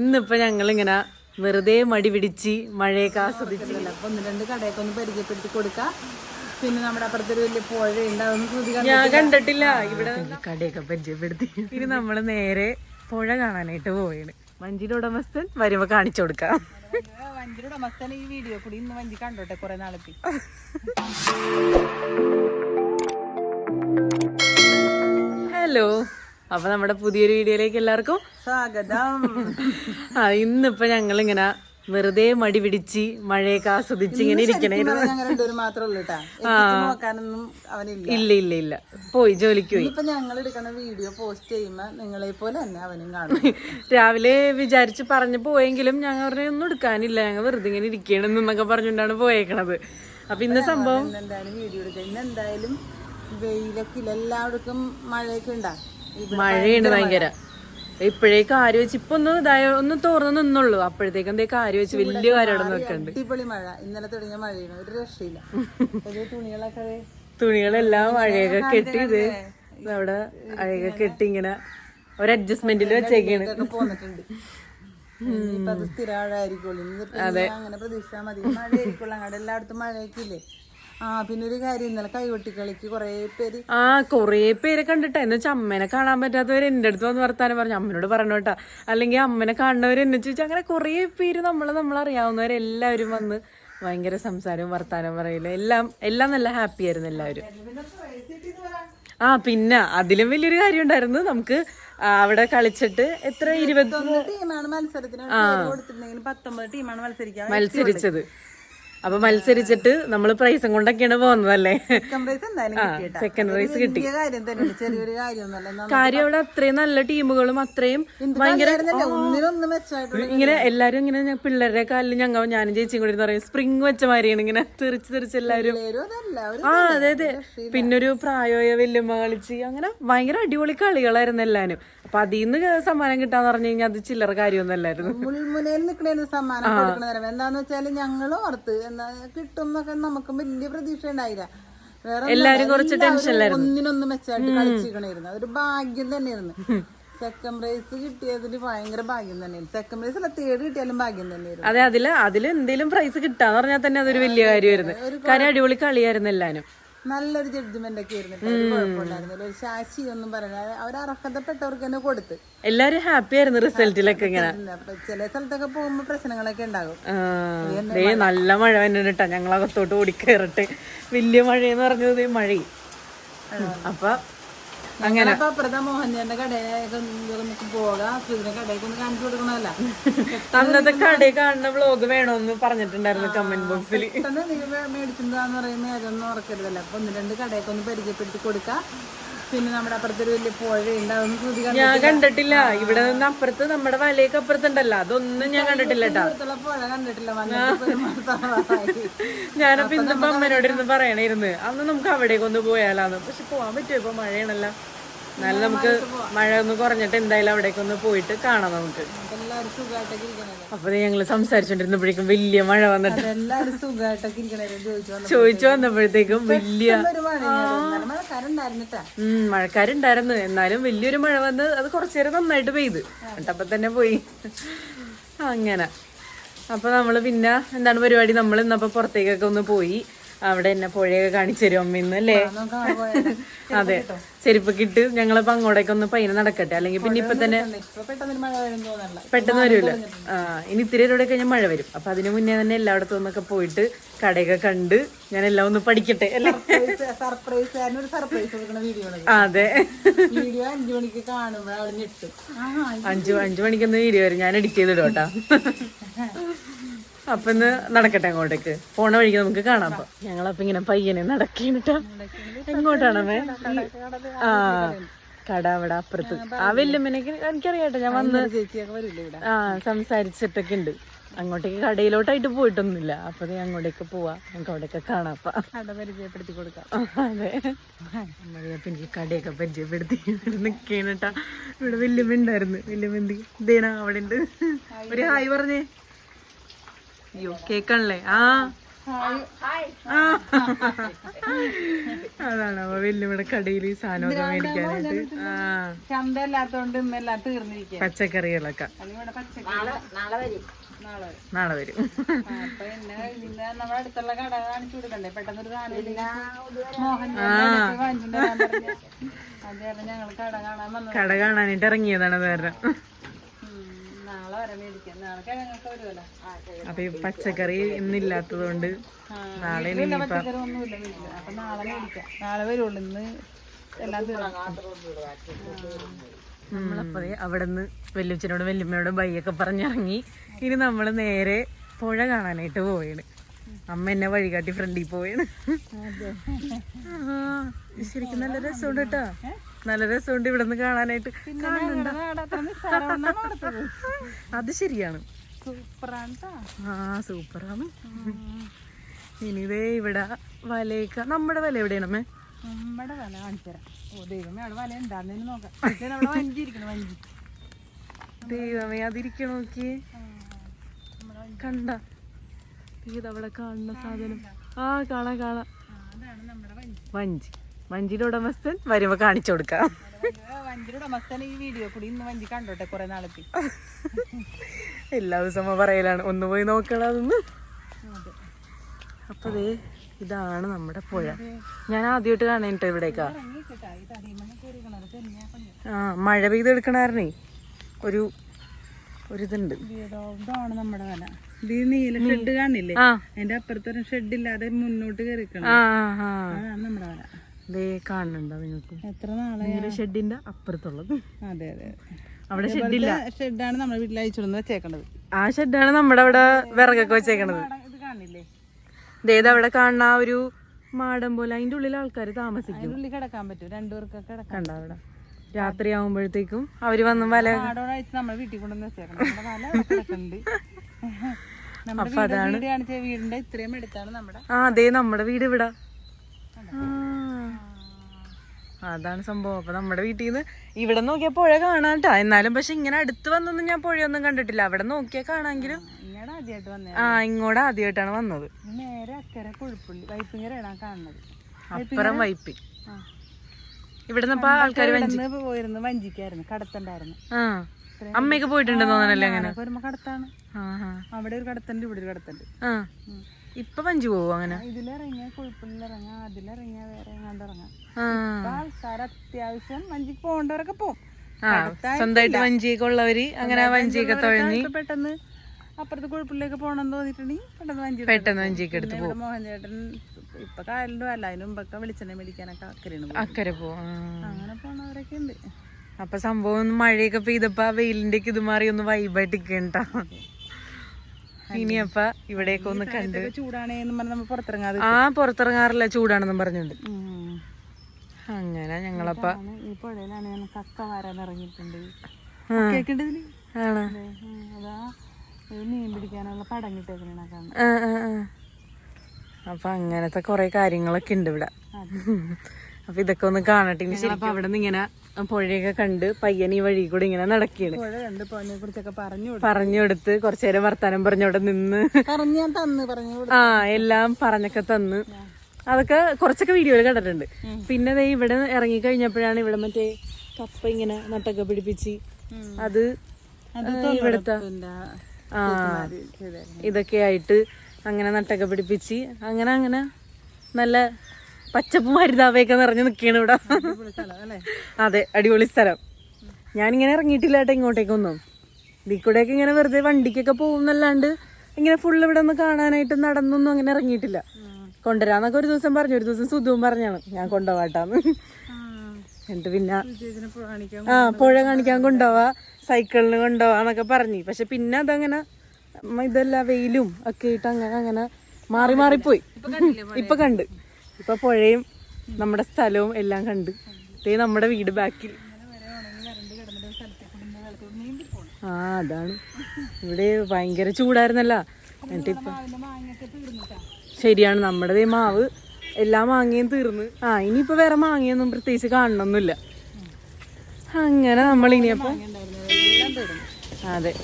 ഇന്നിപ്പോ ഞങ്ങളിങ്ങനെ വെറുതെ മടി പിടിച്ച് മഴയൊക്കെ ആസ്വദിച്ചില്ല അപ്പൊ ഒന്ന് രണ്ട് കടയൊക്കെ ഒന്ന് പരിചയപ്പെടുത്തി കൊടുക്കാം. പിന്നെ നമ്മുടെ അപ്പുറത്തൊരു വലിയ പുഴയുണ്ട് അതൊന്നും ഞാൻ കണ്ടിട്ടില്ല. ഇവിടെ കടയൊക്കെ പരിചയപ്പെടുത്തി. ഇനി നമ്മൾ നേരെ പുഴ കാണാനായിട്ട് പോവുകയാണ് വഞ്ചിയുടെ ഉടമസ്ഥൻ വരുമ്പോ കാണിച്ചു കൊടുക്കാം. വഞ്ചിയുടെ ഉടമസ്ഥൻ ഈ വീഡിയോ കൂടി ഇന്ന് വഞ്ചി കണ്ടോട്ടെ കുറെ നാളെത്തി ഹലോ. അപ്പൊ നമ്മുടെ പുതിയൊരു വീഡിയോയിലേക്ക് എല്ലാവർക്കും സ്വാഗതം. ആ ഇന്നിപ്പോ ഞങ്ങൾ ഇങ്ങനെ വെറുതെ മടി പിടിച്ച് മഴയൊക്കെ ആസ്വദിച്ച് ഇങ്ങനെ ഇരിക്കണേ അവനില്ല. ഇല്ല ഇല്ല ഇല്ല. പോയി ജോലിക്ക് പോയി. ഞങ്ങൾ എടുക്കുന്ന വീഡിയോ പോസ്റ്റ് ചെയ്യുമ്പോ നിങ്ങളെ പോലെ തന്നെ അവനും കാണും. രാവിലെ വിചാരിച്ച് പറഞ്ഞു പോയെങ്കിലും ഞങ്ങൾ പറഞ്ഞ ഒന്നും എടുക്കാനില്ല. ഞങ്ങൾ വെറുതെ ഇങ്ങനെ ഇരിക്കണെന്നൊക്കെ പറഞ്ഞുകൊണ്ടാണ് പോയേക്കണത്. അപ്പൊ ഇന്ന് സംഭവം എന്തായാലും വീഡിയോ എടുക്കുക ഇന്ന് എന്തായാലും വെയിലൊക്കെ ഇല്ല. എല്ലാവർക്കും മഴയൊക്കെ ഉണ്ടാ? മഴയുണ്ട് ഭയങ്കര. ഇപ്പോഴേ കാര്യം വെച്ച് ഇപ്പൊ ഒന്ന് ഇതായ ഒന്ന് തോർന്ന് നിന്നുള്ളൂ. അപ്പോഴത്തേക്കും എന്തേ കാര്യം വെച്ച് വലിയ കാര്യം നിൽക്കുന്നുണ്ട് അടിപൊളി മഴ. ഇന്നലെ തുടങ്ങിയ മഴയാണ്. ഒരു രക്ഷയില്ല. തുണികളൊക്കെ തുണികളെല്ലാം മഴയൊക്കെ കെട്ടി ഇത് അവിടെ അഴയൊക്കെ കെട്ടി ഇങ്ങനെ ഒരു അഡ്ജസ്റ്റ്മെന്റിൽ വെച്ചേക്കാണ്. അതെ. അങ്ങനെ പ്രതീക്ഷിച്ചാൽ മതി. മഴയായിരിക്കുള്ളൂ. അങ്ങോട്ട് എല്ലായിടത്തും മഴയൊക്കെ ഇല്ലേ? ആ പിന്നെ ഒരു കാര്യം ഇന്നലെ കൈകൊട്ടിക്കളിക്ക് കുറേ പേര് ആ കുറേ പേരെ കണ്ടിട്ടാ. എന്ന് വെച്ചാൽ അമ്മനെ കാണാൻ പറ്റാത്തവർ എന്റെ അടുത്ത് വന്ന് വർത്താനം പറഞ്ഞു. അമ്മനോട് പറഞ്ഞു കേട്ടാ. അല്ലെങ്കിൽ അമ്മനെ കാണുന്നവർ എന്നെ ചോദിച്ചാൽ അങ്ങനെ കൊറേ പേര് നമ്മളെ നമ്മളറിയാവുന്നവരെല്ലാവരും വന്ന് ഭയങ്കര സംസാരവും വർത്താനം പറയില്ല എല്ലാം എല്ലാം നല്ല ഹാപ്പി ആയിരുന്നു എല്ലാവരും. ആ പിന്നെ അതിലും വലിയൊരു കാര്യം ഉണ്ടായിരുന്നു. നമുക്ക് അവിടെ കളിച്ചിട്ട് എത്ര ഇരുപത്തി പത്തൊമ്പത് ടീമാണ് മത്സരത്തിന്. പത്തൊമ്പത് ടീമാണ് മത്സരിക്കാൻ മത്സരിച്ചത്. അപ്പൊ മത്സരിച്ചിട്ട് നമ്മൾ പ്രൈസും കൊണ്ടൊക്കെയാണ് പോകുന്നതല്ലേ? സെക്കൻഡ് പ്രൈസ് കിട്ടി. കാര്യം അവിടെ അത്രയും നല്ല ടീമുകളും അത്രയും ഭയങ്കര ഇങ്ങനെ എല്ലാരും ഇങ്ങനെ പിള്ളേരുടെ കാലിൽ ഞങ്ങൾ ഞാനും ചേച്ചിയും കൂടി പറയും സ്പ്രിങ് വെച്ച മാതിരിയാണ് ഇങ്ങനെ തെറിച്ച് തെറിച്ച് ഒരു ആ അതെ അതെ. പിന്നൊരു പ്രായോയ വല്യമ്മ കളിച്ച് അങ്ങനെ ഭയങ്കര അടിപൊളി കളികളായിരുന്നു എല്ലാരും. അപ്പൊ അതിൽ നിന്ന് സമ്മാനം കിട്ടാന്ന് പറഞ്ഞു കഴിഞ്ഞാൽ അത് ചില്ലറ കാര്യമൊന്നുമല്ലായിരുന്നു മുൾമുനയിൽ നിൽക്കണേന്ന് സമ്മാനം എന്താന്ന് വെച്ചാൽ ഞങ്ങളും ഓർത്ത് എന്താ കിട്ടും എന്നൊക്കെ നമുക്ക് വലിയ പ്രതീക്ഷ ഉണ്ടായില്ല വേറെ. എല്ലാരും കുറച്ച് എല്ലാവരും ഒന്നിനൊന്ന് മെച്ചമായിട്ട് കളിച്ചിരിക്കണായിരുന്നു. അതൊരു ഭാഗ്യം തന്നെയായിരുന്നു. സെക്കൻഡ് പ്രൈസ് കിട്ടിയതിൽ ഭയങ്കര ഭാഗ്യം തന്നെയായിരുന്നു. സെക്കൻഡ് പ്രൈസ് അല്ല തേർഡ് കിട്ടിയാലും ഭാഗ്യം തന്നെയായിരുന്നു. അതെ അതിൽ അതിൽ എന്തെങ്കിലും പ്രൈസ് കിട്ടാന്ന് പറഞ്ഞാൽ തന്നെ അതൊരു വലിയ കാര്യമായിരുന്നു. കാര്യം അടിപൊളി കളിയായിരുന്നു എല്ലാരും. നല്ലൊരു ജഡ്ജ്മെന്റ് ഒക്കെ ആയിരുന്നു ഒരു കുഴപ്പമുണ്ടായിരുന്നില്ല. ഒരു ശാശി ഒന്നും പറയാൻ അവർ അർഹതപ്പെട്ടവർക്ക് തന്നെ കൊടുത്ത്. എല്ലാരും ഹാപ്പി ആയിരുന്നു റിസൾട്ടിലൊക്കെ ഇങ്ങനെ. ചില സ്ഥലത്തൊക്കെ പോകുമ്പോ പ്രശ്നങ്ങളൊക്കെ ഉണ്ടാകും. നല്ല മഴ തന്നെ കേട്ടാ ഞങ്ങളകത്തോട്ട് ഓടിക്കേറിട്ട് വലിയ മഴയെന്ന് പറഞ്ഞത് മഴ. അപ്പൊ അങ്ങനെ. അപ്പൊ അപ്പുറത്തെ പോകാം. ഒന്ന് കാണിച്ചു കൊടുക്കണമല്ല. അന്നത്തെ കടയിൽ കാണുന്ന വ്ലോഗ് വേണമെന്ന് പറഞ്ഞിട്ടുണ്ടായിരുന്നു കമന്റ് ബോക്സിൽ മേടിച്ചിട്ടുണ്ടെന്ന് നീ മേ- മേടിച്ചിട്ടുണ്ടാന്ന് പറയുമ്പോ അതൊന്നും ഓർക്കരുതല്ല അപ്പൊ ഒന്ന് രണ്ട് കടയൊക്കെ ഒന്ന് പരിചയപ്പെടുത്തി കൊടുക്കാം. പിന്നെ നമ്മുടെ അപ്പുറത്തൊരു വലിയ പുഴയുണ്ട് അതൊന്നും ശ്രുതി ഞാൻ കണ്ടിട്ടില്ല. ഇവിടെ നിന്ന് അപ്പുറത്ത് നമ്മുടെ വലയൊക്കെ അപ്പുറത്തുണ്ടല്ലോ. അതൊന്നും ഞാൻ കണ്ടിട്ടില്ല കേട്ടാ പുഴ കണ്ടിട്ടില്ല വന്നിട്ട്. ഞാനപ്പോ ഇന്നിപ്പോ അമ്മനോട് ഇരുന്ന് പറയണേരുന്ന് അന്ന് നമുക്ക് അവിടേക്ക് ഒന്ന് പോയാലാന്ന്. പക്ഷെ പോവാൻ പറ്റുമോ? ഇപ്പൊ മഴയാണല്ലോ. എന്നാലും നമുക്ക് മഴ ഒന്ന് കുറഞ്ഞിട്ട് എന്തായാലും അവിടേക്ക് ഒന്ന് പോയിട്ട് കാണാം നമുക്ക്. അപ്പൊ ഞങ്ങൾ സംസാരിച്ചോണ്ടിരുന്നപ്പോഴേക്കും വലിയ മഴ വന്നിട്ട് ചോദിച്ചു വന്നു ചോദിച്ചു വന്നപ്പോഴത്തേക്കും വലിയ മഴക്കാരുണ്ടായിരുന്നു എന്നാലും വലിയൊരു മഴ വന്ന് അത് കുറച്ചേരം നന്നായിട്ട് പെയ്ത്. എന്നിട്ടപ്പൊ തന്നെ പോയി. അങ്ങനെ. അപ്പൊ നമ്മൾ പിന്നെ എന്താണ് പരിപാടി? നമ്മൾ ഇന്നപ്പോ പുറത്തേക്കൊക്കെ ഒന്ന് പോയി. അവിടെ എന്നെ പുഴയൊക്കെ കാണിച്ചു തരും അമ്മ ഇന്ന് അല്ലേ? അതെ. ചെരുപ്പൊക്കെ ഇട്ട് ഞങ്ങളിപ്പോ അങ്ങോട്ടേക്ക് ഒന്ന് പയ്യനെ നടക്കട്ടെ. അല്ലെങ്കിൽ പിന്നെ ഇപ്പൊ തന്നെ പെട്ടെന്ന് വരൂല? ആ ഇനി ഇത്തിരി ഇവിടെ കഴിഞ്ഞാൽ മഴ വരും. അപ്പൊ അതിനു മുന്നേ തന്നെ എല്ലായിടത്തും ഒന്നൊക്കെ പോയിട്ട് കടയൊക്കെ കണ്ട് ഞാൻ എല്ലാം ഒന്ന് പഠിക്കട്ടെ അല്ലേ? അതെ. വീഡിയോ അഞ്ചു അഞ്ചു അഞ്ചു മണിക്കൊന്ന് വീഡിയോ വരും. ഞാൻ എഡിറ്റ് ചെയ്തിടും കേട്ടാ. അപ്പൊ ഇന്ന് നടക്കട്ടെ അങ്ങോട്ടേക്ക്. പോണ വഴിക്ക് നമുക്ക് കാണാം അപ്പൊ. ഞങ്ങളപ്പൊ ഇങ്ങനെ പയ്യനെ നടക്കേട്ടാ എങ്ങോട്ടാണമ്മേ ആ കട അവിടെ അപ്പുറത്ത്. ആ വല്യമ്മനക്ക് എനിക്കറിയാട്ടെ ഞാൻ വന്ന് ഇവിടെ ആ സംസാരിച്ചിട്ടൊക്കെ ഉണ്ട്. അങ്ങോട്ടേക്ക് കടയിലോട്ടായിട്ട് പോയിട്ടൊന്നുമില്ല. അപ്പൊ ഞാൻ അങ്ങോട്ടേക്ക് പോവാ. നമുക്ക് അവിടെയൊക്കെ കാണാം കട പരിചയപ്പെടുത്തി കൊടുക്കാം. അതെ. എനിക്ക് കടയൊക്കെ പരിചയപ്പെടുത്തി കേട്ടാ ഇവിടെ വല്യമ്മ ഉണ്ടായിരുന്നു. വല്യമ്മ എന്ത് ഇതേനാ അവിടെ ഉണ്ട്. ഒരു ഹായ് പറഞ്ഞേ. അയ്യോ കേക്കണല്ലേ? ആ. അതാണ് അവ വെല്ലുവിടെ കടയിൽ സാധനമൊക്കെ മേടിക്കാനായിട്ട്. ആ. ഇന്നെല്ലാം തീർന്നിരിക്കുക പച്ചക്കറികളൊക്കെ. പച്ചക്കറി. നാളെ വരും. അടുത്തുള്ള കാണിച്ചു കൊടുക്കണ്ടേ? സാധനം കട കാണാനായിട്ട് ഇറങ്ങിയതാണ് വേറെ നാളെ വരെ മേടിക്കാം നാളെ കിഴങ്ങൊക്കെ വരുമല്ലോ അപ്പൊ ഈ പച്ചക്കറി ഇന്നില്ലാത്തത് കൊണ്ട് നാളെ നാളെ വരുള്ളൂ ഇന്ന് എല്ലാം തീർന്നു. നമ്മളപ്പോ അവിടെ നിന്ന് വല്യച്ഛനോട് വല്യമ്മയോടും ബൈയൊക്കെ പറഞ്ഞിറങ്ങി. ഇനി നമ്മൾ നേരെ പുഴ കാണാനായിട്ട് പോവാണ്. അമ്മ എന്നെ വഴികാട്ടി ഫ്രണ്ടിൽ പോവാണ്. ആ, ശരിക്കും നല്ല രസമുണ്ട് കേട്ടോ. നല്ല രസമുണ്ട് ഇവിടെ നിന്ന് കാണാനായിട്ട് അത് ശരിയാണ്. ആ സൂപ്പറാണ്. ഇനിതേ ഇവിടെ വലയൊക്കെ. നമ്മുടെ വല എവിടെയാണ് നമ്മുടെ വല കാണിച്ചുതരാം ഓ ദൈവമേ അവിടെ വല ഉണ്ടാകുന്നതിന് നോക്കാം. അവിടെ വഞ്ചി ഇരിക്കണം വഞ്ചി. ദൈവമേ അതിരിക്കണ നോക്കിയേ? കണ്ട. ഇതവിടെ കാണുന്ന സാധനം. ആ കാണാ കാണാ. വഞ്ചി. വഞ്ചിയുടെ ഉടമസ്ഥൻ വരുമ്പോ കാണിച്ചു കൊടുക്കാം. വഞ്ചിയുടെ ഈ വീഡിയോ കൂടി ഇന്ന് വഞ്ചി കണ്ടോട്ടെ കുറെ നാളത്തെ എല്ലാ ദിവസവും അമ്മ പറയലാണ് ഒന്ന് പോയി നോക്കണം അതൊന്ന്. അതെ. അപ്പൊ ഇതാണ് നമ്മുടെ പുഴ. ഞാൻ ആദ്യമായിട്ട് കാണേട്ടോ ഇവിടേക്കാ. ആ മഴ പെയ്തെടുക്കണായിരുന്നേ. ഒരു ഒരിതുണ്ട് ഇതോ, ഇതാണ് നമ്മുടെ വല. ഇത് നീല ഷെഡ് കാണില്ലേ? അതിന്റെ അപ്പുറത്തൊരു ഷെഡ് ഇല്ലാതെ മുന്നോട്ട് കയറിക്കണം അതാണ് നമ്മുടെ വല. ദേ കാണുന്നുണ്ടോ നിങ്ങൾക്ക്? എത്ര നാളെ ഷെഡിന്റെ അപ്പുറത്തുള്ളത്. അതെ അതെ. അവിടെ ഷെഡില്ല. ഷെഡാണ് നമ്മുടെ വീട്ടിൽ അയച്ചിടുന്നത് വെച്ചേക്കണത്. ആ ഷെഡാണ് നമ്മുടെ അവിടെ വിറകൊക്കെ വെച്ചേക്കണത്. ഇത് കാണില്ലേ? ഇതേത് അവിടെ കാണുന്ന ആ ഒരു മാടം പോലെ അതിന്റെ ഉള്ളിൽ ആൾക്കാർ താമസിക്കും. ഉള്ളിൽ കിടക്കാൻ പറ്റും. രണ്ടുപേർക്കൊക്കെ കിടക്കാം കണ്ട അവിടെ? രാത്രി ആവുമ്പോഴത്തേക്കും അവർ വന്ന് വല നമ്മുടെ വീട്ടിൽ കൊണ്ടുവന്ന് വെച്ചേക്കണം. വീട് കാണിച്ച വീടിന്റെ ഇത്രയും എടുത്താണ് നമ്മുടെ. ആ അതെ നമ്മുടെ വീട് ഇവിടെ ആ, അതാണ് സംഭവം. അപ്പൊ നമ്മുടെ വീട്ടിൽ നിന്ന് ഇവിടെ നോക്കിയാൽ പുഴ കാണാട്ടാ. എന്നാലും പക്ഷെ ഇങ്ങനെ അടുത്ത് വന്നൊന്നും ഞാൻ പുഴയൊന്നും കണ്ടിട്ടില്ല. അവിടെ നോക്കിയാൽ കാണാമെങ്കിലും വന്നേ ആ ഇങ്ങോട്ട് ആദ്യമായിട്ടാണ് വന്നത്. നേരെ അക്കരെ കൊഴുപ്പുള്ളി വൈപ്പിങ്ങരാണ് കാണുന്നത്. അപ്പുറം വൈപ്പി. ഇവിടെ ആൾക്കാർ പോയിരുന്നു വഞ്ചിക്കായിരുന്നു കടത്തുണ്ടായിരുന്നു. അമ്മയൊക്കെ പോയിട്ടുണ്ടെന്ന് തോന്നണല്ലേ അങ്ങനെ? കടത്താണ്. അവിടെ ഒരു കടത്തുണ്ട് ഇവിടെ ഒരു കടത്തുണ്ട്. ഇപ്പൊ പഞ്ചു പോവും അങ്ങനെ? ഇതിലിറങ്ങിയ കൊഴുപ്പുള്ളിൽ ഇറങ്ങാം അതിലിറങ്ങിയ വേറെ എങ്ങാണ്ട് ഇറങ്ങാം ആൾക്കാർ അത്യാവശ്യം വഞ്ചിക്ക് പോകേണ്ടവരൊക്കെ പോകും സ്വന്തമായിട്ട് വഞ്ചിയൊക്കെ ഉള്ളവര് അങ്ങനെ വഞ്ചിയൊക്കെ തുഴഞ്ഞ് പെട്ടെന്ന് അപ്പുറത്ത് കുഴപ്പമില്ലേക്ക് പോകണം തോന്നിട്ടുണ്ടെങ്കിൽ പെട്ടെന്ന് വഞ്ചി എടുത്ത് പെട്ടെന്ന് വഞ്ചിയൊക്കെ എടുത്ത് പിന്നെ മോഹൻ ചേട്ടൻ ഇപ്പൊ കായലിലും അല്ല അതിന് മുമ്പൊക്കെ വെളിച്ചെണ്ണ മേടിക്കാനൊക്കെ അക്കരയാണ് അക്കരെ പോവും അങ്ങനെ പോണവരൊക്കെ ഉണ്ട്. അപ്പൊ സംഭവം മഴയൊക്കെ പെയ്തപ്പോ വെയിലിന്റെ ഇത് മാറി ഒന്ന് വൈബായിട്ട് ഇരിക്കണ്ട ഇനി അപ്പൊ ഇവിടെയൊക്കെ ഒന്ന് കണ്ട്. ചൂടാണ് ആ പുറത്തിറങ്ങാറില്ല ചൂടാണെന്നും പറഞ്ഞുണ്ട് അങ്ങനെ ഞങ്ങളപ്പ പുഴയിലാണ് ഞാൻ കക്ക വരാൻ ഇറങ്ങിയിട്ടുണ്ട്. അതെ, മീൻ പിടിക്കാനുള്ള. അപ്പൊ അങ്ങനത്തെ കൊറേ കാര്യങ്ങളൊക്കെ ഉണ്ട് ഇവിടെ. അപ്പൊ ഇതൊക്കെ ഒന്ന് കാണട്ടെ ഇനി ശരിക്കും. അവിടെ നിന്ന് ഇങ്ങനെ പുഴയൊക്കെ കണ്ട് പയ്യൻ ഈ വഴി കൂടെ ഇങ്ങനെ നടക്കുകയാണ് പുഴ കണ്ട് പുഴയെ കുറിച്ചൊക്കെ പറഞ്ഞു പറഞ്ഞു കൊടുത്ത്. കുറച്ചു നേരം വർത്താനം പറഞ്ഞവിടെ നിന്ന്. പറഞ്ഞു ഞാൻ തന്ന് പറഞ്ഞു ആ എല്ലാം പറഞ്ഞൊക്കെ തന്ന്. അതൊക്കെ കുറച്ചൊക്കെ വീഡിയോയിൽ കണ്ടിട്ടുണ്ട്. പിന്നെ ദേ ഇവിടെ ഇറങ്ങി കഴിഞ്ഞപ്പോഴാണ് ഇവിടെ മറ്റേ കപ്പ ഇങ്ങനെ നട്ടൊക്കെ പിടിപ്പിച്ച് അത് ഇവിടുത്തെ ആ. ഇതൊക്കെ ആയിട്ട് അങ്ങനെ നട്ടൊക്കെ പിടിപ്പിച്ച് അങ്ങനെ അങ്ങനെ നല്ല പച്ചപ്പും മരുതാവയൊക്കെ നിറഞ്ഞു നിൽക്കുകയാണ് ഇവിടെ. അതെ അടിപൊളി സ്ഥലം. ഞാനിങ്ങനെ ഇറങ്ങിയിട്ടില്ല കേട്ടോ ഇങ്ങോട്ടേക്കൊന്നും. ഇതിൽ കൂടെയൊക്കെ ഇങ്ങനെ വെറുതെ വണ്ടിക്കൊക്കെ പോകുന്നല്ലാണ്ട് ഇങ്ങനെ ഫുള്ള് ഇവിടെ ഒന്ന് കാണാനായിട്ട് നടന്നൊന്നും അങ്ങനെ ഇറങ്ങിയിട്ടില്ല. കൊണ്ടുവരാന്നൊക്കെ ഒരു ദിവസം പറഞ്ഞു ഒരു ദിവസം സുധുവും പറഞ്ഞാണ് ഞാൻ കൊണ്ടുപോവാട്ടാന്ന്. എന്നിട്ട് പിന്നെ ആ പുഴ കാണിക്കാൻ കൊണ്ടുപോവാ സൈക്കിളിന് കൊണ്ടുപോവാന്നൊക്കെ പറഞ്ഞു. പക്ഷെ പിന്നെ അതങ്ങനെ ഇതെല്ലാം ഇതല്ല വെയിലും ഒക്കെ ആയിട്ട് അങ്ങനെ അങ്ങനെ മാറി മാറിപ്പോയി. ഇപ്പൊ കണ്ട്. ഇപ്പൊ പുഴയും നമ്മുടെ സ്ഥലവും എല്ലാം കണ്ട്. ദേ നമ്മുടെ വീട് ബാക്കിൽ. ആ അതാണ്. ഇവിടെ ഭയങ്കര ചൂടായിരുന്നല്ലോ. എന്നിട്ടിപ്പൊ ശരിയാണ് നമ്മുടെ മാവ് എല്ലാ മാങ്ങയും തീർന്ന്. ആ ഇനിയിപ്പോ വേറെ മാങ്ങയൊന്നും പ്രത്യേകിച്ച് കാണണമെന്നില്ല അങ്ങനെ നമ്മൾ ഇനിയപ്പോ അതെ.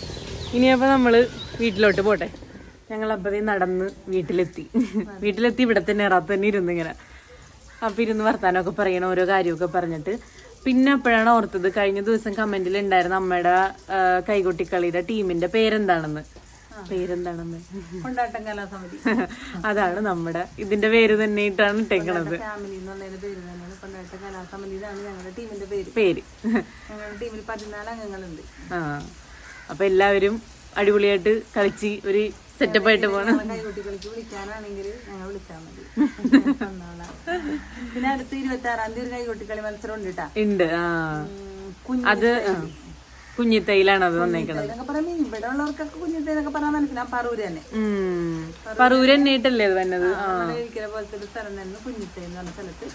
ഇനിയപ്പോ നമ്മൾ വീട്ടിലോട്ട് പോട്ടെ. ഞങ്ങൾ അപ്പതേ നടന്ന് വീട്ടിലെത്തി. വീട്ടിലെത്തി ഇവിടെ തന്നെ ഇറാത്ത് തന്നെ ഇരുന്ന് ഇങ്ങനെ. അപ്പൊ ഇരുന്ന് വർത്താനമൊക്കെ പറയണ ഓരോ കാര്യമൊക്കെ പറഞ്ഞിട്ട്. പിന്നെ അപ്പോഴാണ് ഓർത്തത് കഴിഞ്ഞ ദിവസം കമന്റിൽ ഉണ്ടായിരുന്ന അമ്മയുടെ കൈകൊട്ടിക്കളിയുടെ ടീമിന്റെ പേരെന്താണെന്ന്. പേരെന്താണെന്ന്? കൊണ്ടാട്ടം കലാസമിതി. അതാണ് നമ്മുടെ ഇതിന്റെ പേര് തന്നെ ഇട്ടാണ് ഇട്ടേക്കണത് കൊണ്ടാട്ടം കലാസമിതി ഇതാണ് ഞങ്ങളുടെ ടീമിന്റെ പേര്. പേര്. ഞങ്ങളുടെ ടീമിൽ പതിനാല് അംഗങ്ങളുണ്ട്. ആ. അപ്പൊ എല്ലാവരും അടിപൊളിയായിട്ട് കളിച്ച് ഒരു സെറ്റപ്പ് ആയിട്ട് കൈകൊട്ടികളിക്ക് വിളിക്കാനാണെങ്കിൽ ഞങ്ങൾ വിളിച്ചാൽ മതി. പിന്നെ അടുത്ത ഇരുപത്തി ആറാം തീയതി ഒരു കൈകൊട്ടിക്കളി മത്സരം ഉണ്ട് കേട്ടാ ഉണ്ട് അത് കുഞ്ഞിത്തൈലാണ് അത് വന്നേക്കണത്. പറയുമ്പോൾ ഇവിടെ ഉള്ളവർക്കൊക്കെ കുഞ്ഞിത്തേനൊക്കെ പറഞ്ഞാൽ മനസ്സിലാവും. പറൂര് തന്നെ. പറൂര് തന്നെ. ആയിട്ടല്ലേ അത് വന്നത്? ഇരിക്കുന്ന പോലത്തെ ഒരു സ്ഥലം തന്നെ കുഞ്ഞിത്തൈ എന്ന് പറഞ്ഞ സ്ഥലത്ത്.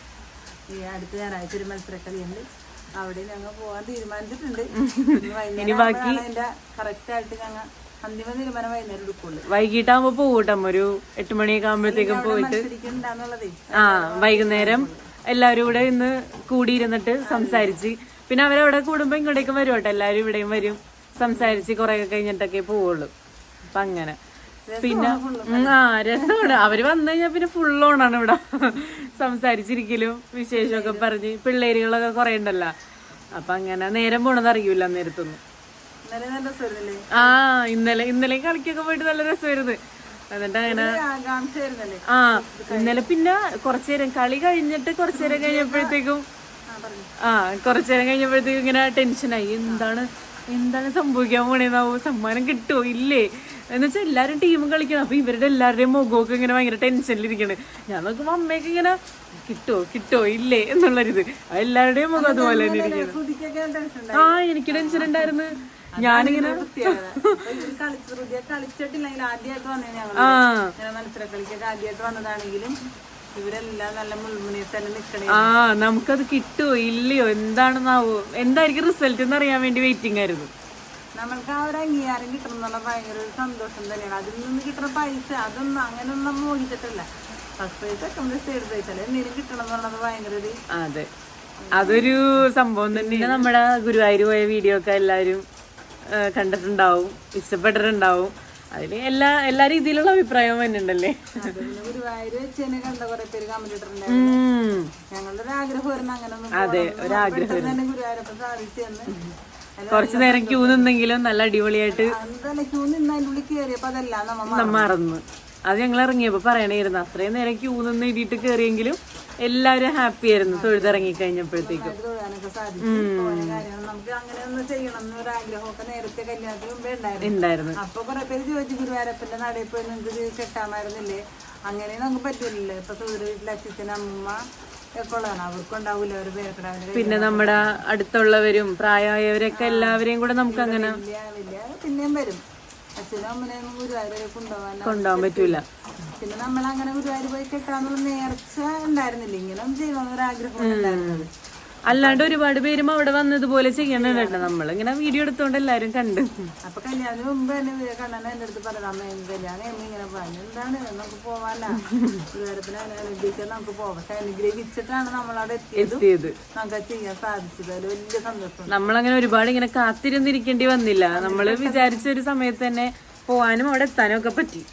ഈ അടുത്ത ഞായറാഴ്ച ഒരു മത്സരക്കളിയുണ്ട്. അവിടെ ഞങ്ങൾ പോകാൻ തീരുമാനിച്ചിട്ടുണ്ട്. ഇനി ബാക്കി കറക്റ്റ് ആയിട്ട് ഞങ്ങൾ അന്തിമ തീരുമാനം വൈകുന്നേരം എടുക്കുള്ളൂ വൈകിട്ടാകുമ്പോ പോകൂട്ടം ഒരു എട്ട് മണിയൊക്കെ ആകുമ്പോഴത്തേക്കും പോയിട്ട് ആ വൈകുന്നേരം എല്ലാവരും ഇവിടെ ഇന്ന് കൂടിയിരുന്നിട്ട് സംസാരിച്ച്. പിന്നെ അവരവിടെ കൂടുമ്പോ ഇങ്ങോട്ടേക്ക് വരും കേട്ടോ എല്ലാവരും ഇവിടെയും വരും സംസാരിച്ച് കുറെ കഴിഞ്ഞിട്ടൊക്കെ പോവുള്ളൂ. അപ്പൊ അങ്ങനെ. പിന്നെ ആ രസമാണ്. അവർ വന്നു കഴിഞ്ഞാ പിന്നെ ഫുൾ ഓണാണ് ഇവിടെ. സംസാരിച്ചിരിക്കലും വിശേഷമൊക്കെ പറഞ്ഞ് പിള്ളേരുകളൊക്കെ കുറെ ഉണ്ടല്ലോ. അപ്പൊ അങ്ങനെ നേരം പോണത് അറിയൂല നേരത്തൊന്നും ആ ഇന്നലെ ഇന്നലെ കളിക്കൊക്കെ പോയിട്ട് നല്ല രസമായിരുന്നു. എന്നിട്ട് അങ്ങനെ ആ ഇന്നലെ പിന്നെ കുറച്ചു നേരം കളി കഴിഞ്ഞിട്ട് കുറച്ചു നേരം കഴിഞ്ഞപ്പോഴത്തേക്കും ആ കുറച്ചു നേരം കഴിഞ്ഞപ്പോഴത്തേക്കും ഇങ്ങനെ ടെൻഷനായി. എന്താണ് എന്താണ് സംഭവിക്കാൻ പോണേന്നാവോ? സമ്മാനം കിട്ടുമോ ഇല്ലേ? എന്ന് വെച്ചാൽ എല്ലാവരും ടീമും കളിക്കണം. അപ്പൊ ഇവരുടെ എല്ലാവരുടെയും മുഖമൊക്കെ ഇങ്ങനെ ഭയങ്കര ടെൻഷനിലിരിക്കണ്. ഞാൻ നോക്കുമ്പോ അമ്മയൊക്കെ ഇങ്ങനെ കിട്ടോ കിട്ടോ ഇല്ലേ? എന്നുള്ളൊരിത്. എല്ലാവരുടെയും മുഖം അതുപോലെ തന്നെ ആ എനിക്ക് ടെൻഷൻ ഉണ്ടായിരുന്നു ഞാനിങ്ങനെ കളിച്ചിട്ടില്ലെങ്കിൽ ആദ്യമായിട്ട് വന്നേ ഞങ്ങൾ ആ. ഇങ്ങനെ മത്സരക്കളിക്കൊക്കെ ആദ്യമായിട്ട് വന്നതാണെങ്കിലും ഇവരെല്ലാം നല്ല മുൾമുനയിൽ തന്നെ നിക്കണേ ആ നമുക്കത് കിട്ടുമോ ഇല്ലയോ? എന്താണെന്നാവോ? എന്തായിരിക്കും റിസൾട്ട് എന്ന് അറിയാൻ വേണ്ടി വെയിറ്റിംഗ് ആയിരുന്നു. നമ്മൾക്ക് ആ ഒരു അംഗീകാരം കിട്ടണമെന്നുള്ള ഭയങ്കര ഒരു സന്തോഷം തന്നെയാണ്. അതിൽ നിന്ന് കിട്ടുന്ന പൈസ അതൊന്നും അങ്ങനെയൊന്നും മോഹിച്ചിട്ടില്ല. First prize second prize third prize അല്ലെ? എന്തെങ്കിലും കിട്ടണം എന്നുള്ളത് ഭയങ്കര ഒരു അതെ. അതൊരു സംഭവം തന്നെ നമ്മുടെ ഗുരുവായൂർ പോയ വീഡിയോ ഒക്കെ എല്ലാവരും കണ്ടിട്ടുണ്ടാവും ഇഷ്ടപ്പെട്ടിട്ടുണ്ടാവും. അതിന് എല്ലാ എല്ലാ രീതിയിലുള്ള അഭിപ്രായവും വരുന്നുണ്ടല്ലേ അത് തന്നെ ഒന്നും അതെ ഒരാഗ്രഹം കുറച്ചു നേരം ക്യൂ നിന്നെങ്കിലും നല്ല അടിപൊളിയായിട്ട് നമ്മ മറന്നു. അത് ഞങ്ങൾ ഇറങ്ങിയപ്പോ പറയണായിരുന്നു അത്രയും നേരം ക്യൂ നിന്ന് ഇടിയിട്ട് കേറിയെങ്കിലും എല്ലാവരും ഹാപ്പി ആയിരുന്നു തൊഴുതിറങ്ങി കഴിഞ്ഞപ്പോഴത്തേക്കും തൊഴാനൊക്കെ സാധിച്ചു. കാര്യങ്ങൾ നമുക്ക് അങ്ങനെ ഒന്ന് ചെയ്യണം എന്നൊരു ആഗ്രഹമൊക്കെ നേരത്തെ കല്യാണത്തിന് മുമ്പേ ഉണ്ടായിരുന്നു. അപ്പൊ കുറെ പേര് ചോദിച്ചു ഗുരുവായൂരപ്പന്റെ നടയിൽ പോയി നിങ്ങൾക്ക് കെട്ടാമായിരുന്നില്ലേ? അങ്ങനെ നമുക്ക് പറ്റൂലല്ലോ ഇപ്പൊ സൂര്യ വീട്ടിലെ അച്ഛൻ അമ്മ പിന്നെ നമ്മുടെ അടുത്തുള്ളവരും പ്രായമായവരൊക്കെ എല്ലാവരെയും കൂടെ നമുക്ക് അങ്ങനെ പിന്നെയും വരും. അച്ഛനും അമ്മനെയൊന്നും ഗുരുവായൂരെ കൊണ്ടുപോകാൻ കൊണ്ടുപോകാൻ പറ്റൂല. പിന്നെ നമ്മൾ അങ്ങനെ ഗുരുവായൂർ പോയി കെട്ടാന്നുള്ള നേർച്ച ഉണ്ടായിരുന്നില്ല. ഇങ്ങനെ ചെയ്യണമെന്നൊരാഗ്രഹം ഉണ്ടായിരുന്നത് അല്ലാണ്ട് ഒരുപാട് പേരും അവിടെ വന്നതുപോലെ ചെയ്യണുണ്ട് നമ്മൾ ഇങ്ങനെ വീഡിയോ എടുത്തോണ്ട് എല്ലാരും കണ്ട്. അപ്പൊ കല്യാണത്തിന് മുമ്പ് തന്നെ കണ്ണൻ എന്റെ അടുത്ത് പറഞ്ഞു അമ്മ എനിക്ക് കല്യാണം എമ്മ ഇങ്ങനെ പറഞ്ഞു എന്താണ്? നമുക്ക് പോവാല്ല. അനുഗ്രഹിക്കാൻ നമുക്ക് പോവാം. പക്ഷെ അനുഗ്രഹിച്ചിട്ടാണ് നമ്മളവിടെ എത്തിയതും നമുക്ക് ചെയ്യാൻ സാധിച്ചത്. അതിൽ വലിയ സന്തോഷം നമ്മളങ്ങനെ ഒരുപാട് ഇങ്ങനെ കാത്തിരുന്നിരിക്കേണ്ടി വന്നില്ല. നമ്മൾ വിചാരിച്ച ഒരു സമയത്ത് തന്നെ പോവാനും അവിടെ എത്താനും ഒക്കെ പറ്റി.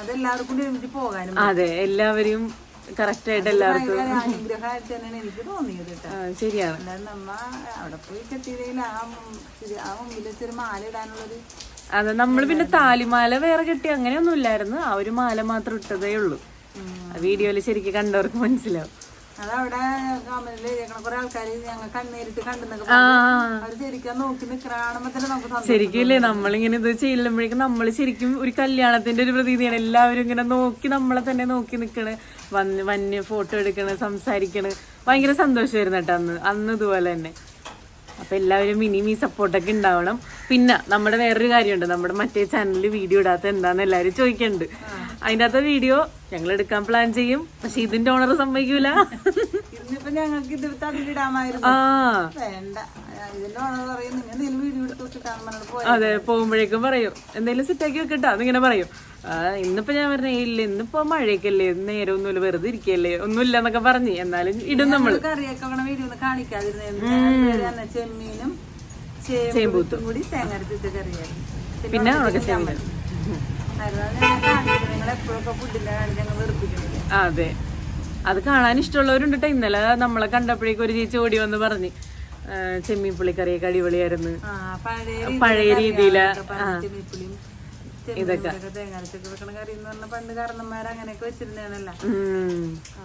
അതെല്ലാവർക്കും പോകാനും അതെ എല്ലാവരും കറക്റ്റ് ആയിട്ട് എല്ലാവർക്കും ഭയങ്കര അനുഗ്രഹമായിട്ട് തന്നെയാണ് എനിക്ക് തോന്നിയത് കേട്ടോ. ആ, ശരിയാണ്. അല്ലാണ്ട് നമ്മ അവിടെ പോയി കെട്ടിയതിൽ ആ മു- ഇത് ആ മുമ്പിൽ വെച്ചൊരു മാല ഇടാനുള്ളൊരു അതെ നമ്മൾ പിന്നെ താലിമാല വേറെ കെട്ടി അങ്ങനെയൊന്നും ഇല്ലായിരുന്നു ആ ഒരു മാല മാത്രം ഇട്ടതേ ഉള്ളൂ. വീഡിയോയിൽ ശരിക്കും കണ്ടവർക്ക് മനസ്സിലാവും. അതവിടെ കമന്റിൽ എഴുതിയേക്കണ കുറെ ആൾക്കാർ ഞങ്ങൾ കണ്ണേരിട്ട് കണ്ടെന്നൊക്കെ ആ അവർ ശരിക്കും നോക്കി തന്നെ നമുക്ക് സന്തോഷം നമ്മളിങ്ങനെ ഇത് ചെല്ലുമ്പോഴേക്കും നമ്മൾ ശരിക്കും ഒരു കല്യാണത്തിന്റെ ഒരു പ്രതീതിയാണ്. എല്ലാവരും ഇങ്ങനെ നോക്കി നമ്മളെ തന്നെ നോക്കി നിക്കണ്. വന്ന് വന്ന് ഫോട്ടോ എടുക്കണ് സംസാരിക്കണ്. ഭയങ്കര സന്തോഷമായിരുന്നു കേട്ടോ അന്ന്. അന്ന് ഇതുപോലെ തന്നെ. അപ്പൊ എല്ലാവരും മിനിമി സപ്പോർട്ടൊക്കെ ഉണ്ടാവണം. പിന്നെ നമ്മുടെ വേറൊരു കാര്യമുണ്ട്. നമ്മുടെ മറ്റേ ചാനലിൽ വീഡിയോ ഇടാത്ത എന്താന്ന് എല്ലാവരും ചോദിക്കുന്നുണ്ട് അതിന്റെ അകത്തെ വീഡിയോ ഞങ്ങൾ എടുക്കാൻ പ്ലാൻ ചെയ്യും. പക്ഷെ ഇതിന്റെ ഓണർ സമ്മതിക്കൂല. ഇന്നിപ്പോ ഞങ്ങൾക്ക് ഇത് തടിയിടാമായിരുന്നു വേണ്ട. ഇതിന്റെ ഓണർ പറയും നിങ്ങൾ എന്തെങ്കിലും വീഡിയോ എടുത്ത് അതെ പോകുമ്പോഴേക്കും പറയും. എന്തെങ്കിലും സെറ്റാക്കി വെക്കട്ടോ. എന്നിങ്ങനെ പറയും. ഇന്നിപ്പോ ഞാൻ പറഞ്ഞ ഇല്ല ഇന്നിപ്പോ മഴയൊക്കെ അല്ലേ നേരെ ഒന്നുമില്ല വെറുതെ ഇരിക്കല്ലേ ഒന്നുമില്ല എന്നൊക്കെ പറഞ്ഞ് എന്നാലും ഇടും നമ്മൾ കറിയൊക്കെ വീഡിയോ ഒന്ന് കാണിക്കാതിരുന്നു. ചെമ്മീനും ചേമ്പൂത്തും കൂടി തേങ്ങ അരച്ചിട്ട് കറിയായിരുന്നു. പിന്നെ ഉണക്ക അതെ. അത് കാണാൻ ഇഷ്ടമുള്ളവരുണ്ട് കേട്ടോ ഇന്നലെ നമ്മളെ കണ്ടപ്പോഴേക്കും ഒരു ചേച്ചി ഓടി വന്ന് പറഞ്ഞ് ചെമ്മീൻ പുള്ളിക്കറിയൊക്കെ അടിപൊളിയായിരുന്നു. പഴയ രീതിയില രീതിയിൽ ചെമ്മിപ്പുളിയും ചെമ്മിപ്പൊക്കെ തേങ്ങ അരച്ചൊക്കെ വെക്കണ കറി എന്ന് പറഞ്ഞ പണ്ട് കാരണന്മാർ അങ്ങനെയൊക്കെ വെച്ചിരുന്നേനല്ല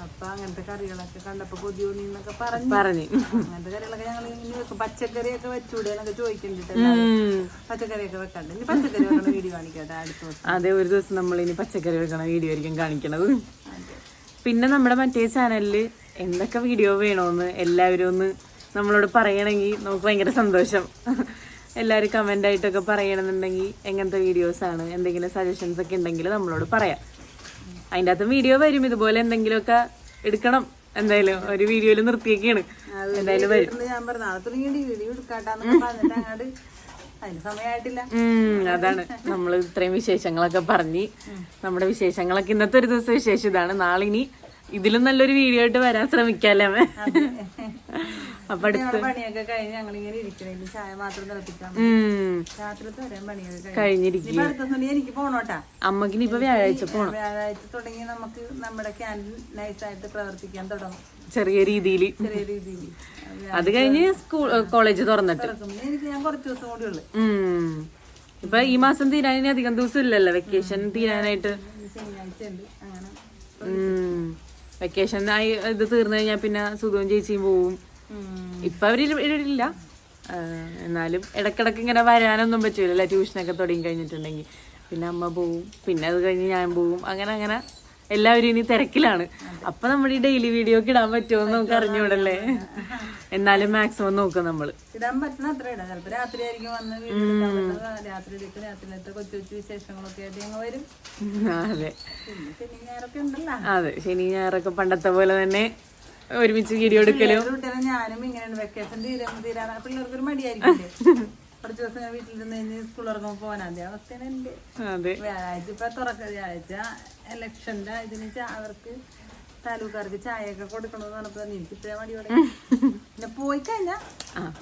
അപ്പൊ അങ്ങനത്തെ കറികളൊക്കെ കണ്ടപ്പോ കൊതി തോന്നി എന്നൊക്കെ പറഞ്ഞു. പറഞ്ഞ്. അങ്ങനത്തെ കറികളൊക്കെ ഞങ്ങൾ ഇനി വെക്കും. പച്ചക്കറിയൊക്കെ വെച്ചൂടെ എന്നൊക്കെ ചോദിക്കുന്നുണ്ട് ഉം. പച്ചക്കറിയൊക്കെ വെക്കണ്ട ഇനി പച്ചക്കറി വെക്കണ വീഡിയോ കാണിക്കട്ടെ അടുത്ത ദിവസം. അതെ ഒരു ദിവസം നമ്മൾ ഇനി പച്ചക്കറി വെക്കണ വീഡിയോ ആയിരിക്കും കാണിക്കണത്. പിന്നെ നമ്മുടെ മറ്റേ ചാനലിൽ എന്തൊക്കെ വീഡിയോ വേണോന്ന് എല്ലാവരും ഒന്ന് നമ്മളോട് പറയണമെങ്കിൽ നമുക്ക് ഭയങ്കര സന്തോഷം. എല്ലാവരും കമന്റ് ആയിട്ടൊക്കെ പറയണമെന്നുണ്ടെങ്കിൽ എങ്ങനത്തെ വീഡിയോസാണ് ആണ് എന്തെങ്കിലും സജഷൻസ് ഒക്കെ ഉണ്ടെങ്കിൽ നമ്മളോട് പറയാം. അതിന്റെ അകത്ത് വീഡിയോ വരും ഇതുപോലെ എന്തെങ്കിലുമൊക്കെ എടുക്കണം. എന്തായാലും ഒരു വീഡിയോയിൽ നിർത്തിയൊക്കെയാണ് എന്തായാലും വരും. ഞാൻ പറഞ്ഞു വീഡിയോ എടുക്കാട്ടാന്നൊക്കെ പറഞ്ഞിട്ട് അങ്ങോട്ട് അതാണ്. നമ്മൾ ഇത്രയും വിശേഷങ്ങളൊക്കെ പറഞ്ഞു. നമ്മുടെ വിശേഷങ്ങളൊക്കെ ഇന്നത്തെ ഒരു ദിവസം വിശേഷം ഇതാണ്. നാളെ ഇനി ഇതിലും നല്ലൊരു വീഡിയോ ആയിട്ട് വരാൻ ശ്രമിക്കാല്ലേ അപ്പൊ അടുത്ത് പണിയൊക്കെ കഴിഞ്ഞ് ഞങ്ങൾ ഇങ്ങനെ ഇരിക്കണേ. ഇനി ചായ മാത്രം രാത്രിത്തെ പണിയൊക്കെ കഴിഞ്ഞിരിക്കും എനിക്ക് പോണോട്ടാ. അമ്മക്കിനി ഇപ്പൊ വ്യാഴാഴ്ച പോണം. വ്യാഴാഴ്ച തുടങ്ങി നമുക്ക് നമ്മുടെ നൈസായിട്ട് പ്രവർത്തിക്കാൻ തുടങ്ങും. ചെറിയ രീതിയിൽ ചെറിയ രീതിയിൽ അത് കഴിഞ്ഞ് സ്കൂൾ കോളേജ് തുറന്നിട്ട്. എനിക്ക് ഞാൻ കുറച്ച് ദിവസം കൂടി ഉള്ളു. ഉം. ഇപ്പൊ ഈ മാസം തീരാൻ അധികം ദിവസം ഇല്ലല്ലോ. വെക്കേഷൻ തീരാനായിട്ട്. വെക്കേഷൻ ആയി ഇത് തീർന്നു കഴിഞ്ഞാൽ പിന്നെ സുഖവും ചേച്ചിയും പോവും. ഇപ്പൊ അവർ ഇല്ല എന്നാലും ഇടക്കിടക്ക് ഇങ്ങനെ വരാനൊന്നും പറ്റൂലല്ലേ? ട്യൂഷനൊക്കെ തുടങ്ങി കഴിഞ്ഞിട്ടുണ്ടെങ്കിൽ. പിന്നെ അമ്മ പോവും. പിന്നെ അത് കഴിഞ്ഞ് ഞാൻ പോവും. അങ്ങനെ അങ്ങനെ എല്ലാവരും ഇനി തിരക്കിലാണ്. അപ്പൊ നമ്മൾ ഈ ഡെയിലി വീഡിയോ ഒക്കെ ഇടാൻ പറ്റുമോ എന്ന് നമുക്ക് അറിഞ്ഞൂടല്ലേ? എന്നാലും മാക്സിമം നോക്കാം നമ്മൾ. ഇടാൻ പറ്റുന്ന അത്ര ഇടാം. ചിലപ്പോ രാത്രി ആയിരിക്കും വന്ന് വീട്ടിൽ രാത്രി എടുക്കും രാത്രിയിലത്തെ കൊച്ചു കൊച്ചു വിശേഷങ്ങളൊക്കെ ആയിട്ട് ഞങ്ങൾ വരും. അതെ. പിന്നെ ശനി ഞായറൊക്കെ ഉണ്ടല്ലോ. അതെ ശനി ഞായറൊക്കെ പണ്ടത്തെ പോലെ തന്നെ ഒരുമിച്ച് വീഡിയോ എടുക്കലും ഞാനും ഇങ്ങനെയാണ്. വെക്കേഷൻ തീരുമ്പോ തീരാൻ പിള്ളേർക്കൊരു മടിയായിരിക്കും കുറച്ച് ദിവസം ഞാൻ വീട്ടിലിരുന്ന് കഴിഞ്ഞ് സ്കൂൾ ഇറങ്ങുമ്പോൾ പോകാൻ. അതേ അവസ്ഥയാണ് അതെ. വ്യാഴാഴ്ച ഇപ്പൊ തുറക്ക വ്യാഴാഴ്ച ഇലക്ഷന്റെ ഇതിന് അവർക്ക് താലൂക്കാർക്ക് ചായയൊക്കെ കൊടുക്കണമെന്ന് പറഞ്ഞപ്പോ എനിക്ക് ഇത്രയും മടിയോടെ പിന്നെ പോയി കഴിഞ്ഞാ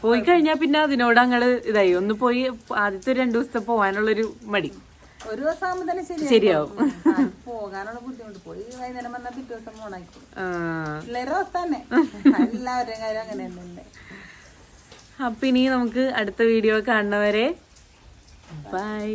പോയി കഴിഞ്ഞാൽ പിന്നെ അതിനോട് അങ്ങൾ ഇതായി. ഒന്ന് പോയി ആദ്യത്തെ രണ്ടു ദിവസത്തെ പോകാനുള്ളൊരു മടി. ഒരു ദിവസം തന്നെ ശരിയാവും. പോകാനുള്ള ബുദ്ധിമുട്ട്. പോയി വൈകുന്നേരം വന്നാൽ പിറ്റേ ദിവസം പോണായിക്കോളും ആ, പിള്ളേരുടെ അവസ്ഥ തന്നെ. എല്ലാവരുടെയും കാര്യം അങ്ങനെ തന്നെ അപ്പൊ ഇനി നമുക്ക് അടുത്ത വീഡിയോ കാണുന്നവരെ ബൈ